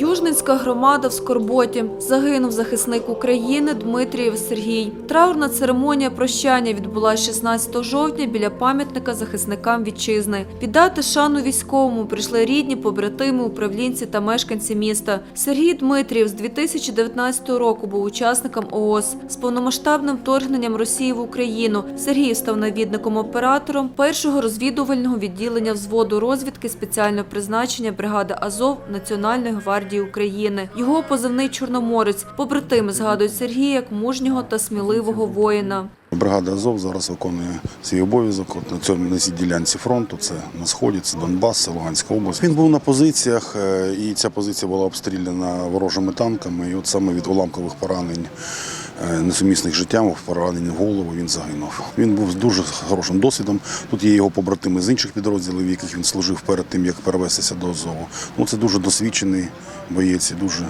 Южницька громада в Скорботі. Загинув захисник України Дмитрієв Сергій. Траурна церемонія прощання відбулася 16 жовтня біля пам'ятника захисникам вітчизни. Віддати шану військовому прийшли рідні, побратими, управлінці та мешканці міста. Сергій Дмитрієв з 2019 року був учасником ООС. З повномасштабним вторгненням Росії в Україну Сергій став навідником-оператором першого розвідувального відділення взводу розвідки спеціального призначення бригади Азов Національної гвардії України. Його позивний Чорноморець. Побратими згадують Сергія як мужнього та сміливого воїна. Бригада Азов зараз виконує свій обов'язок от на цьому на цій ділянці фронту. Це на сході, це Донбас, це Луганська область. Він був на позиціях, е, і ця позиція була обстріляна ворожими танками. І от саме від уламкових поранень, е, несумісних життям, поранень в голову він загинув. Він був з дуже хорошим досвідом. Тут є його побратими з інших підрозділів, яких він служив перед тим, як перевестися до Азову. Ну це дуже досвідчений боєць і дуже,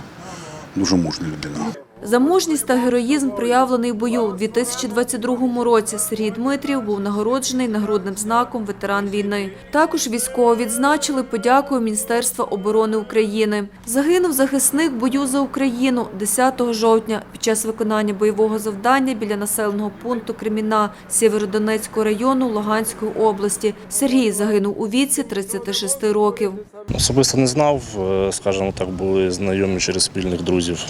дуже мужня людина. За мужність та героїзм проявлений в бою у 2022 році Сергій Дмитрів був нагороджений нагрудним знаком ветеран війни. Також військово відзначили подякою Міністерства оборони України. Загинув захисник бою за Україну 10 жовтня під час виконання бойового завдання біля населеного пункту Креміна Сєвєродонецького району Луганської області. Сергій загинув у віці 36 років. Особисто не знав, е, скажімо так, були знайомі через спільних друзів.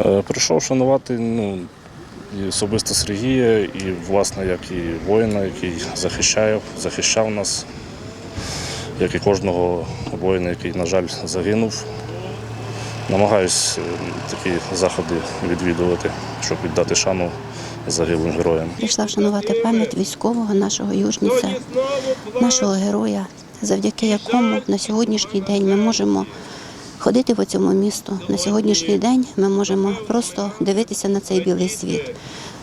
Е, Прийшов шанувати ну, і особисто Сергія, і, власне, як і воїна, який захищає, захищав нас, як і кожного воїна, який, на жаль, загинув. Намагаюсь е, такі заходи відвідувати, щоб віддати шану загиблим героям. Прийшла вшанувати пам'ять військового нашого южниця, нашого героя, завдяки якому на сьогоднішній день ми можемо ходити по цьому місту. На сьогоднішній день ми можемо просто дивитися на цей білий світ.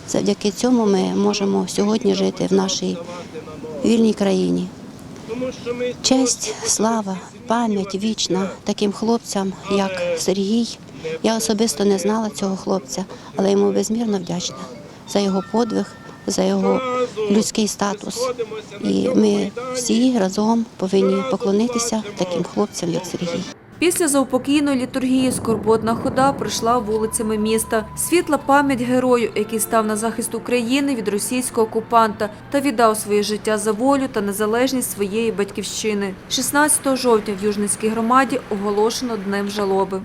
Завдяки цьому ми можемо сьогодні жити в нашій вільній країні. Честь, слава, пам'ять вічна таким хлопцям, як Сергій. Я особисто не знала цього хлопця, але йому безмірно вдячна за його подвиг, за його людський статус. І ми всі разом повинні поклонитися таким хлопцям, як Сергій. Після заупокійної літургії скорботна хода пройшла вулицями міста. Світла пам'ять герою, який став на захист України від російського окупанта та віддав своє життя за волю та незалежність своєї батьківщини. 16 жовтня в Южницькій громаді оголошено Днем жалоби.